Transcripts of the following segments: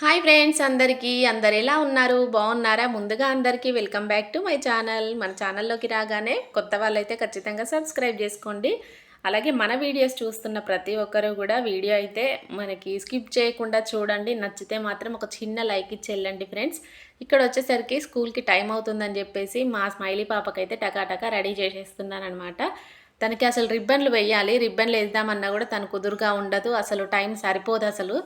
Hi friends అందరికీ అందరు ఎలా ఉన్నారు? బాగున్నారా? ముందుగా అందరికీ welcome back to my channel మన ఛానల్లోకి రాగానే కొత్త వాళ్ళైతే ఖచ్చితంగా సబ్స్క్రైబ్ చేసుకోండి. అలాగే మన వీడియోస్ చూస్తున్న ప్రతి ఒక్కరు కూడా వీడియో అయితే మనకి స్కిప్ చేయకుండా చూడండి. నచ్చితే మాత్రం ఒక చిన్న లైక్ ఇచ్చి వెళ్ళండి ఫ్రెండ్స్ ఇక్కడ వచ్చేసరికి స్కూల్కి టైం అవుతుందని చెప్పేసి మా స్మైలీ పాపకైతే టకాటకా రెడీ చేసేస్తున్నాను అనమాట తనకి అసలు రిబ్బన్లు వేయాలి. రిబ్బన్లు వేద్దామన్నా కూడా తను కుదురుగా ఉండదు. అసలు టైం సరిపోదు అసలు.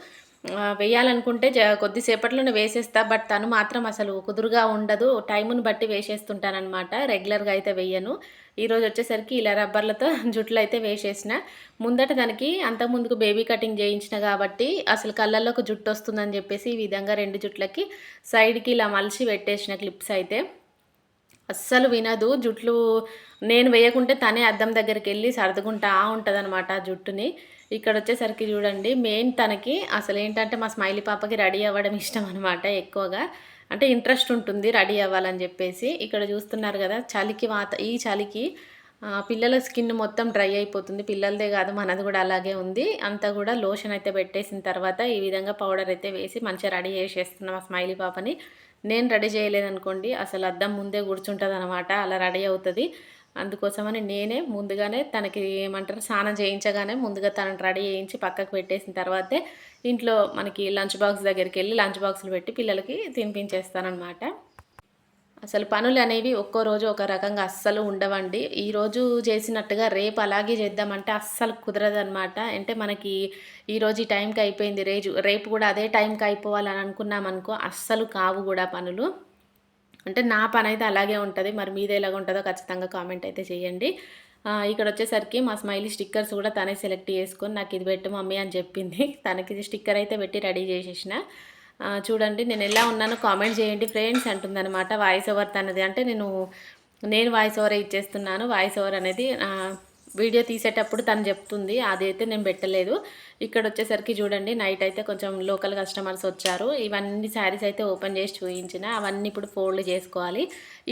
వేయాలనుకుంటే జ కొద్దిసేపట్లోనే వేసేస్తా బట్ తను మాత్రం అసలు కుదురుగా ఉండదు. టైముని బట్టి వేసేస్తుంటానమాట రెగ్యులర్గా అయితే వేయను. ఈరోజు వచ్చేసరికి ఇలా రబ్బర్లతో జుట్లు అయితే వేసేసిన. ముందట దానికి అంత ముందుకు బేబీ కటింగ్ చేయించిన కాబట్టి అసలు కళ్ళల్లోకి జుట్టు వస్తుందని చెప్పేసి ఈ విధంగా రెండు జుట్లకి సైడ్కి ఇలా మలిచి పెట్టేసిన క్లిప్స్ అయితే. అస్సలు వినదు. జుట్లు నేను వేయకుంటే తనే అద్దం దగ్గరికి వెళ్ళి సర్దుకుంటా ఉంటుంది అనమాట ఆ జుట్టుని. ఇక్కడ వచ్చేసరికి చూడండి మెయిన్ తనకి అసలు ఏంటంటే మా స్మైలీ పాపకి రెడీ అవ్వడం ఇష్టం అనమాట ఎక్కువగా. అంటే ఇంట్రెస్ట్ ఉంటుంది రెడీ అవ్వాలని చెప్పేసి. ఇక్కడ చూస్తున్నారు కదా చలికి వాత ఈ చలికి పిల్లల స్కిన్ మొత్తం డ్రై అయిపోతుంది. పిల్లలదే కాదు మనది కూడా అలాగే ఉంది. అంతా కూడా లోషన్ అయితే పెట్టేసిన తర్వాత ఈ విధంగా పౌడర్ అయితే వేసి మంచిగా రెడీ చేసేస్తున్నాం ఆ స్మైలీ పాపని. నేను రెడీ చేయలేదనుకోండి అసలు అద్దం ముందే కూర్చుంటుంది అనమాట అలా రెడీ అవుతుంది. అందుకోసమని నేనే ముందుగానే తనకి ఏమంటారు స్నానం చేయించగానే ముందుగా తనని రెడీ చేయించి పక్కకు పెట్టేసిన తర్వాతే ఇంట్లో మనకి లంచ్ బాక్స్ దగ్గరికి వెళ్ళి లంచ్ బాక్సులు పెట్టి పిల్లలకి తినిపించేస్తానమాట అసలు పనులు అనేవి ఒక్కో రోజు ఒక రకంగా అస్సలు ఉండవండి. ఈరోజు చేసినట్టుగా రేపు అలాగే చేద్దామంటే అస్సలు కుదరదు అనమాట అంటే మనకి ఈరోజు ఈ టైంకి అయిపోయింది రేజు. రేపు కూడా అదే టైంకి అయిపోవాలని అనుకున్నాం అనుకో అస్సలు కావు కూడా పనులు. అంటే నా పని అయితే అలాగే ఉంటుంది. మరి మీది ఎలాగ ఉంటుందో ఖచ్చితంగా కామెంట్ అయితే చేయండి. ఇక్కడ వచ్చేసరికి మా స్మైలీ స్టిక్కర్స్ కూడా తనే సెలెక్ట్ చేసుకొని నాకు ఇది పెట్టు మమ్మీ అని చెప్పింది. తనకి ఇది స్టిక్కర్ అయితే పెట్టి రెడీ చేసేసిన. చూడండి నేను ఎలా ఉన్నానో కామెంట్ చేయండి. ఫ్రెండ్స్ అంటుందన్నమాట వాయిస్ ఓవర్ తనది. అంటే నేను నేను వాయిస్ ఓవర్ ఇచ్చేస్తున్నాను. వాయిస్ ఓవర్ అనేది వీడియో తీసేటప్పుడు తను చెప్తుంది అదైతే నేను పెట్టలేదు. ఇక్కడ వచ్చేసరికి చూడండి నైట్ అయితే కొంచెం లోకల్ కస్టమర్స్ వచ్చారు. ఇవన్నీ శారీస్ అయితే ఓపెన్ చేసి చూపించిన అవన్నీ ఇప్పుడు ఫోల్డ్ చేసుకోవాలి.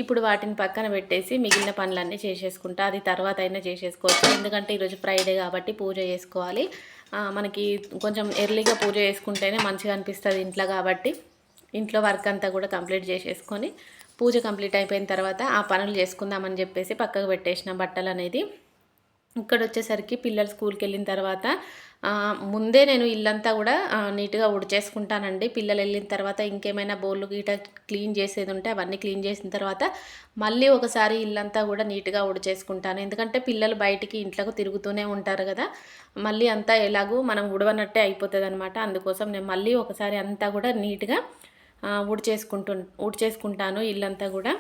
ఇప్పుడు వాటిని పక్కన పెట్టేసి మిగిలిన పనులన్నీ చేసేసుకుంటా అది తర్వాత అయినా చేసేసుకోవచ్చు. ఎందుకంటే ఈరోజు ఫ్రైడే కాబట్టి పూజ చేసుకోవాలి. మనకి కొంచెం ఎర్లీగా పూజ చేసుకుంటేనే మంచిగా అనిపిస్తుంది ఇంట్లో కాబట్టి. ఇంట్లో వర్క్ అంతా కూడా కంప్లీట్ చేసేసుకొని పూజ కంప్లీట్ అయిపోయిన తర్వాత ఆ పనులు చేసుకుందామని చెప్పేసి పక్కకు పెట్టేసిన బట్టలు అనేది ఇక్కడ వచ్చేసరికి పిల్లలు స్కూల్కి వెళ్ళిన తర్వాత ముందే నేను ఇల్లంతా కూడా నీట్గా ఉడిచేసుకుంటానండి. పిల్లలు వెళ్ళిన తర్వాత ఇంకేమైనా బోర్లు గీట క్లీన్ చేసేది ఉంటే అవన్నీ క్లీన్ చేసిన తర్వాత మళ్ళీ ఒకసారి ఇల్లంతా కూడా నీట్గా ఉడిచేసుకుంటాను. ఎందుకంటే పిల్లలు బయటికి ఇంట్లోకి తిరుగుతూనే ఉంటారు కదా. మళ్ళీ అంతా ఎలాగూ మనం ఉడవనట్టే అయిపోతుంది అనమాట అందుకోసం నేను మళ్ళీ ఒకసారి అంతా కూడా నీట్గా ఉడిచేసుకుంటు ఉడిచేసుకుంటాను ఇల్లంతా కూడా.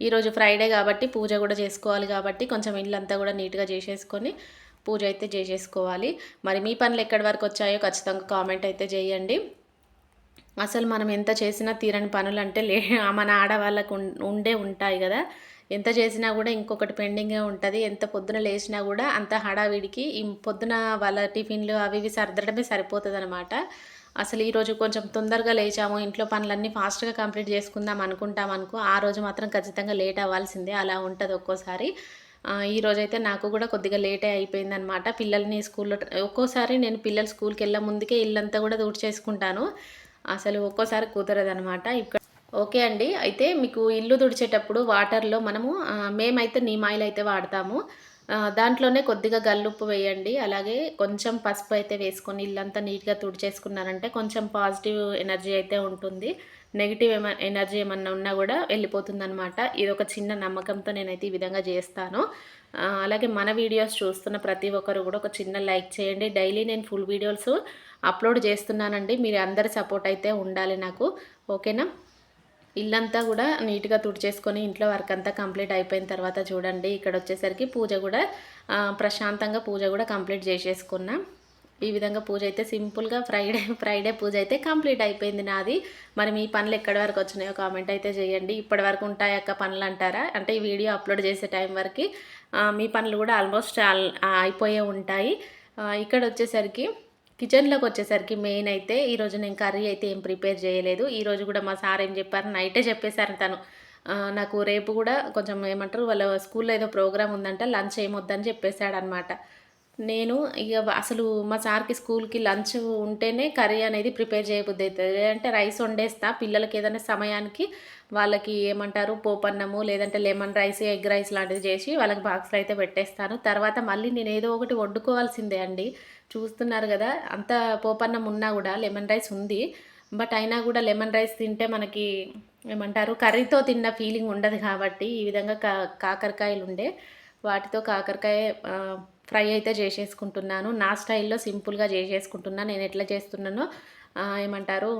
ఈరోజు ఫ్రైడే కాబట్టి పూజ కూడా చేసుకోవాలి కాబట్టి కొంచెం ఇల్లంతా కూడా నీట్గా చేసేసుకొని పూజ అయితే చేసేసుకోవాలి. మరి మీ పనులు ఎక్కడి వరకు వచ్చాయో ఖచ్చితంగా కామెంట్ అయితే చేయండి. అసలు మనం ఎంత చేసినా తీరని పనులు అంటే లే మన ఆడవాళ్ళకు ఉండే ఉంటాయి కదా. ఎంత చేసినా కూడా ఇంకొకటి పెండింగే ఉంటుంది. ఎంత పొద్దున లేచినా కూడా అంత హడావిడికి ఈ పొద్దున వాళ్ళ టిఫిన్లు అవి ఇవి సర్దడమే సరిపోతుంది అనమాట అసలు ఈరోజు కొంచెం తొందరగా లేచాము ఇంట్లో పనులన్నీ ఫాస్ట్గా కంప్లీట్ చేసుకుందాం అనుకుంటాం అనుకో ఆ రోజు మాత్రం ఖచ్చితంగా లేట్ అవ్వాల్సిందే అలా ఉంటుంది ఒక్కోసారి. ఈ రోజైతే నాకు కూడా కొద్దిగా లేటే అయిపోయిందనమాట పిల్లల్ని స్కూల్లో ఒక్కోసారి నేను పిల్లలు స్కూల్కి వెళ్ళే ముందుకే ఇల్లంతా కూడా చేసుకుంటాను అసలు ఒక్కోసారి కుదరదనమాట ఇక్కడ ఓకే అండి. అయితే మీకు ఇల్లు తుడిచేటప్పుడు వాటర్లో మనము మేమైతే మేమైతే నీమాయిల్ అయితే వాడతాము. దాంట్లోనే కొద్దిగా గల్లుప్పు వేయండి. అలాగే కొంచెం పసుపు అయితే వేసుకొని ఇల్లంతా నీట్గా తుడిచేసుకున్నారంటే కొంచెం పాజిటివ్ ఎనర్జీ అయితే ఉంటుంది. నెగిటివ్ ఏమ ఎనర్జీ ఏమన్నా ఉన్నా కూడా వెళ్ళిపోతుందనమాట ఇది ఒక చిన్న నమ్మకంతో నేనైతే ఈ విధంగా చేస్తాను. అలాగే మన వీడియోస్ చూస్తున్న ప్రతి ఒక్కరు కూడా ఒక చిన్న లైక్ చేయండి. డైలీ నేను ఫుల్ వీడియోస్ అప్లోడ్ చేస్తున్నానండి. మీరు అందరి సపోర్ట్ అయితే ఉండాలి నాకు. ఓకేనా? ఇల్లంతా కూడా నీట్గా తుడిచేసుకొని ఇంట్లో వర్క్ అంతా కంప్లీట్ అయిపోయిన తర్వాత చూడండి ఇక్కడ వచ్చేసరికి పూజ కూడా ప్రశాంతంగా పూజ కూడా కంప్లీట్ చేసేసుకున్నా. ఈ విధంగా పూజ అయితే సింపుల్గా ఫ్రైడే ఫ్రైడే పూజ అయితే కంప్లీట్ అయిపోయింది నాది. మరి మీ పనులు ఎక్కడి వరకు వచ్చినాయో కామెంట్ అయితే చేయండి. ఇప్పటి వరకు ఉంటాయక్క పనులు అంటారా? అంటే ఈ వీడియో అప్లోడ్ చేసే టైం వరకు మీ పనులు కూడా ఆల్మోస్ట్ అయిపోయే ఉంటాయి. ఇక్కడ వచ్చేసరికి కిచెన్లోకి వచ్చేసరికి మెయిన్ అయితే ఈరోజు నేను కర్రీ అయితే ఏం ప్రిపేర్ చేయలేదు. ఈరోజు కూడా మా సార్ ఏం చెప్పారు? నైటే చెప్పేశారు తను. నాకు రేపు కూడా కొంచెం ఏమంటారు? వాళ్ళ స్కూల్లో ఏదో ప్రోగ్రామ్ ఉందంట లంచ్ ఏమొద్దని చెప్పేశాడు అనమాట నేను ఇక అసలు మా సార్కి స్కూల్కి లంచ్ ఉంటేనే కర్రీ అనేది ప్రిపేర్ చేయబుద్ధి అవుతుంది లేదంటే రైస్ వండేస్తా పిల్లలకి ఏదైనా సమయానికి వాళ్ళకి ఏమంటారు పోపన్నము లేదంటే లెమన్ రైస్ ఎగ్ రైస్ లాంటిది చేసి వాళ్ళకి బాక్స్లో అయితే పెట్టేస్తాను. తర్వాత మళ్ళీ నేను ఏదో ఒకటి వండుకోవాల్సిందే అండి. చూస్తున్నారు కదా అంత పోపన్నం ఉన్నా కూడా లెమన్ రైస్ ఉంది. బట్ అయినా కూడా లెమన్ రైస్ తింటే మనకి ఏమంటారు కర్రీతో తిన్న ఫీలింగ్ ఉండదు కాబట్టి ఈ విధంగా కా కాకరకాయలు ఉండే వాటితో కాకరకాయ ఫ్రై అయితే చేసేసుకుంటున్నాను. నా స్టైల్లో సింపుల్గా చేసేసుకుంటున్నాను నేను ఎట్లా చేస్తున్నానో ఏమంటారు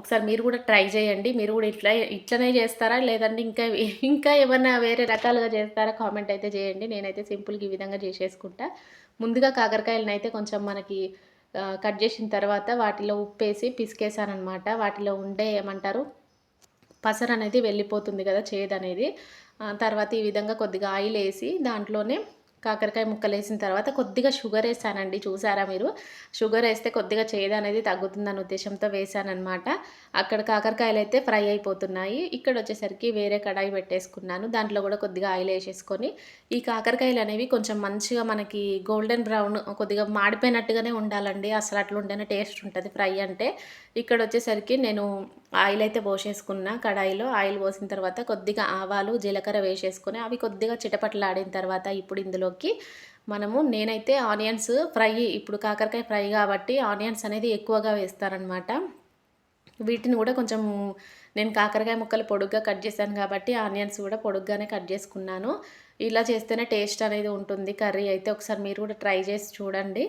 ఒకసారి మీరు కూడా ట్రై చేయండి. మీరు కూడా ఇట్లా ఇట్లనే చేస్తారా? లేదంటే ఇంకా ఇంకా ఏమన్నా వేరే రకాలుగా చేస్తారా? కామెంట్ అయితే చేయండి. నేనైతే సింపుల్గా ఈ విధంగా చేసేసుకుంటా. ముందుగా కాకరకాయలను అయితే కొంచెం మనకి కట్ చేసిన తర్వాత వాటిలో ఉప్పేసి పిసికేసానమాట వాటిలో ఉండే ఏమంటారు పసరు అనేది వెళ్ళిపోతుంది కదా చేదు అనేది తర్వాత ఈ విధంగా కొద్దిగా ఆయిల్ వేసి దాంట్లోనే కాకరకాయ ముక్కలు వేసిన తర్వాత కొద్దిగా షుగర్ వేసానండి చూసారా మీరు? షుగర్ వేస్తే కొద్దిగా చేదు అనేది తగ్గుతుందన్న ఉద్దేశంతో వేసానమాట అక్కడ కాకరకాయలు అయితే ఫ్రై అయిపోతున్నాయి. ఇక్కడ వచ్చేసరికి వేరే కడాయి పెట్టేసుకున్నాను. దాంట్లో కూడా కొద్దిగా ఆయిల్ వేసేసుకొని ఈ కాకరకాయలు అనేవి కొంచెం మంచిగా మనకి గోల్డెన్ బ్రౌన్ కొద్దిగా మాడిపోయినట్టుగానే ఉండాలండి. అసలు అట్లా ఉంటేనే టేస్ట్ ఉంటుంది ఫ్రై అంటే. ఇక్కడ వచ్చేసరికి నేను ఆయిల్ అయితే పోసేసుకున్నా కడాయిలో. ఆయిల్ పోసిన తర్వాత కొద్దిగా ఆవాలు జీలకర్ర వేసేసుకొని అవి కొద్దిగా చిటపట్లాడిన తర్వాత ఇప్పుడు ఇందులో దాంట్లోకి మనము నేనైతే ఆనియన్స్ ఫ్రై ఇప్పుడు కాకరకాయ ఫ్రై కాబట్టి ఆనియన్స్ అనేది ఎక్కువగా వేస్తారనమాట. వీటిని కూడా కొంచెం నేను కాకరకాయ ముక్కలు పొడుగ్గా కట్ చేశాను కాబట్టి ఆనియన్స్ కూడా పొడుగ్గానే కట్ చేసుకున్నాను. ఇలా చేస్తేనే టేస్ట్ అనేది ఉంటుంది. కర్రీ అయితే ఒకసారి మీరు కూడా ట్రై చేసి చూడండి.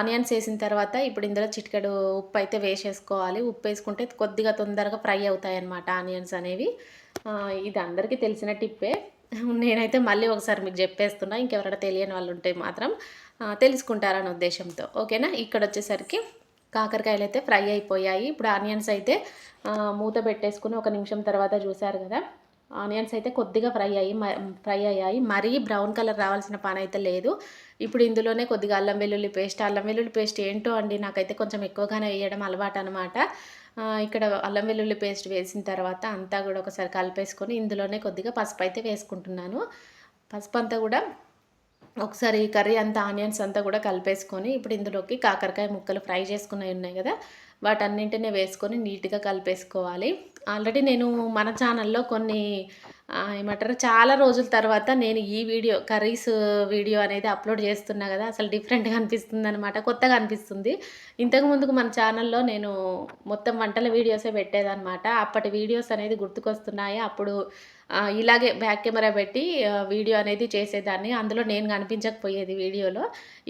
ఆనియన్స్ వేసిన తర్వాత ఇప్పుడు ఇందులో చిటికెడు ఉప్పు అయితే వేసేసుకోవాలి. ఉప్పు వేసుకుంటే కొద్దిగా తొందరగా ఫ్రై అవుతాయి అన్నమాట ఆనియన్స్ అనేవి. ఇది అందరికీ తెలిసిన టిప్పే. నేనైతే మళ్ళీ ఒకసారి మీకు చెప్పేస్తున్నా ఇంకెవరైనా తెలియని వాళ్ళు ఉంటే మాత్రం తెలుసుకుంటారనే ఉద్దేశంతో. ఓకేనా? ఇక్కడ వచ్చేసరికి కాకరకాయలు అయితే ఫ్రై అయిపోయాయి. ఇప్పుడు ఆనియన్స్ అయితే మూత పెట్టేసుకుని ఒక నిమిషం తర్వాత చూశారు కదా ఆనియన్స్ అయితే కొద్దిగా ఫ్రై అయ్యి ఫ్రై అయ్యాయి. మరీ బ్రౌన్ కలర్ రావాల్సిన పని అయితే లేదు. ఇప్పుడు ఇందులోనే కొద్దిగా అల్లం వెల్లుల్లి పేస్ట్ అల్లం వెల్లుల్లి పేస్ట్ ఏంటో అండి నాకైతే కొంచెం ఎక్కువగానే వేయడం అలవాటు అనమాట ఇక్కడ అల్లం వెల్లుల్లి పేస్ట్ వేసిన తర్వాత అంతా కూడా ఒకసారి కలిపేసుకొని ఇందులోనే కొద్దిగా పసుపు అయితే వేసుకుంటున్నాను. పసుపు అంతా కూడా ఒకసారి కర్రీ అంతా ఆనియన్స్ అంతా కూడా కలిపేసుకొని ఇప్పుడు ఇందులోకి కాకరకాయ ముక్కలు ఫ్రై చేసుకున్నవి ఉన్నాయి కదా వాటన్నింటినీ వేసుకొని నీట్గా కలిపేసుకోవాలి. ఆల్రెడీ నేను మన ఛానల్లో కొన్ని ఏమంటారు చాలా రోజుల తర్వాత నేను ఈ వీడియో కర్రీస్ వీడియో అనేది అప్లోడ్ చేస్తున్నా కదా అసలు డిఫరెంట్గా అనిపిస్తుంది అనమాట కొత్తగా అనిపిస్తుంది. ఇంతకు ముందుకు మన ఛానల్లో నేను మొత్తం వంటల వీడియోసే పెట్టేదనమాట అప్పటి వీడియోస్ అనేది గుర్తుకొస్తున్నాయి. అప్పుడు ఇలాగే బ్యాక్ కెమెరా పెట్టి వీడియో అనేది చేసేదాన్ని. అందులో నేను కనిపించకపోయేది వీడియోలో.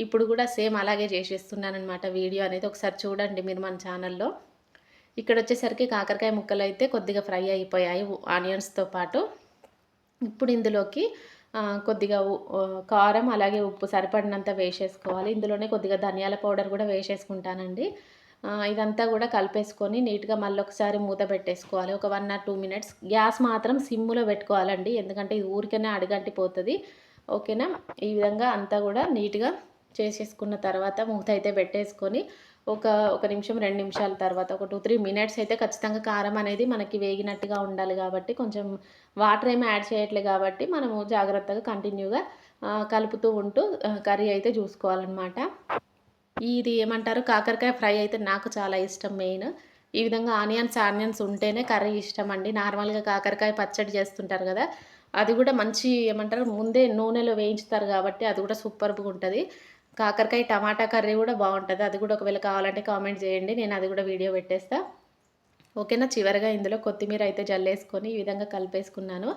ఇప్పుడు కూడా సేమ్ అలాగే చేసేస్తున్నాను అనమాట వీడియో అనేది. ఒకసారి చూడండి మీరు మన ఛానల్లో. ఇక్కడ వచ్చేసరికి కాకరకాయ ముక్కలు అయితే కొద్దిగా ఫ్రై అయిపోయాయి ఆనియన్స్తో పాటు. ఇప్పుడు ఇందులోకి కొద్దిగా కారం అలాగే ఉప్పు సరిపడినంత వేసేసుకోవాలి. ఇందులోనే కొద్దిగా ధనియాల పౌడర్ కూడా వేసేసుకుంటానండి. ఇదంతా కూడా కలిపేసుకొని నీట్గా మళ్ళీ ఒకసారి మూత పెట్టేసుకోవాలి. ఒక one or two minutes. Gas మాత్రం సిమ్లో పెట్టుకోవాలండి ఎందుకంటే ఇది ఊరికనే అడగంటిపోతుంది. ఓకేనా? ఈ విధంగా అంతా కూడా నీట్గా చేసేసుకున్న తర్వాత మూత అయితే పెట్టేసుకొని ఒక ఒక నిమిషం రెండు నిమిషాల తర్వాత ఒక టూ త్రీ మినిట్స్ అయితే ఖచ్చితంగా కారం అనేది మనకి వేగినట్టుగా ఉండాలి కాబట్టి కొంచెం వాటర్ ఏమి యాడ్ చేయట్లేదు కాబట్టి మనము జాగ్రత్తగా కంటిన్యూగా కలుపుతూ ఉంటూ కర్రీ అయితే చూసుకోవాలన్నమాట. ఇది ఏమంటారు? కాకరకాయ ఫ్రై అయితే నాకు చాలా ఇష్టం మెయిన్. ఈ విధంగా ఆనియన్స్ ఆనియన్స్ ఉంటేనే కర్రీ ఇష్టం అండి. నార్మల్గా కాకరకాయ పచ్చడి చేస్తుంటారు కదా అది కూడా మంచి ఏమంటారు? ముందే నూనెలో వేయించుతారు కాబట్టి అది కూడా సూపర్గా ఉంటుంది. కాకరకాయ టమాటా కర్రీ కూడా బాగుంటుంది. అది కూడా ఒకవేళ కావాలంటే కామెంట్ చేయండి. నేను అది కూడా వీడియో పెట్టేస్తా. ఓకేనా? చివరిగా ఇందులో కొత్తిమీర అయితే జల్లేసుకొని ఈ విధంగా కలిపేసుకున్నాను.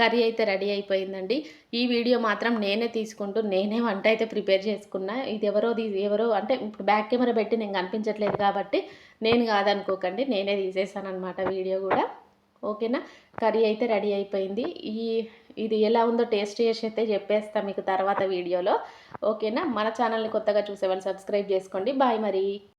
కర్రీ అయితే రెడీ అయిపోయిందండి. ఈ వీడియో మాత్రం నేనే తీసుకుంటూ నేనే వంట అయితే ప్రిపేర్ చేసుకున్నా. ఇది ఎవరో ఎవరో అంటే ఇప్పుడు బ్యాక్ కెమెరా పెట్టి నేను కనిపించట్లేదు కాబట్టి నేను కాదనుకోకండి. నేనే తీసేసాను అనమాట వీడియో కూడా. ఓకేనా? కర్రీ అయితే రెడీ అయిపోయింది. ఈ ఇది ఎలా ఉందో టేస్ట్ చేసి అయితే చెప్పేస్తాను మీకు తర్వాత వీడియోలో. ఓకేనా? మన ఛానల్ని కొత్తగా చూసేవాళ్ళు సబ్స్క్రైబ్ చేసుకోండి. బాయ్ మరి.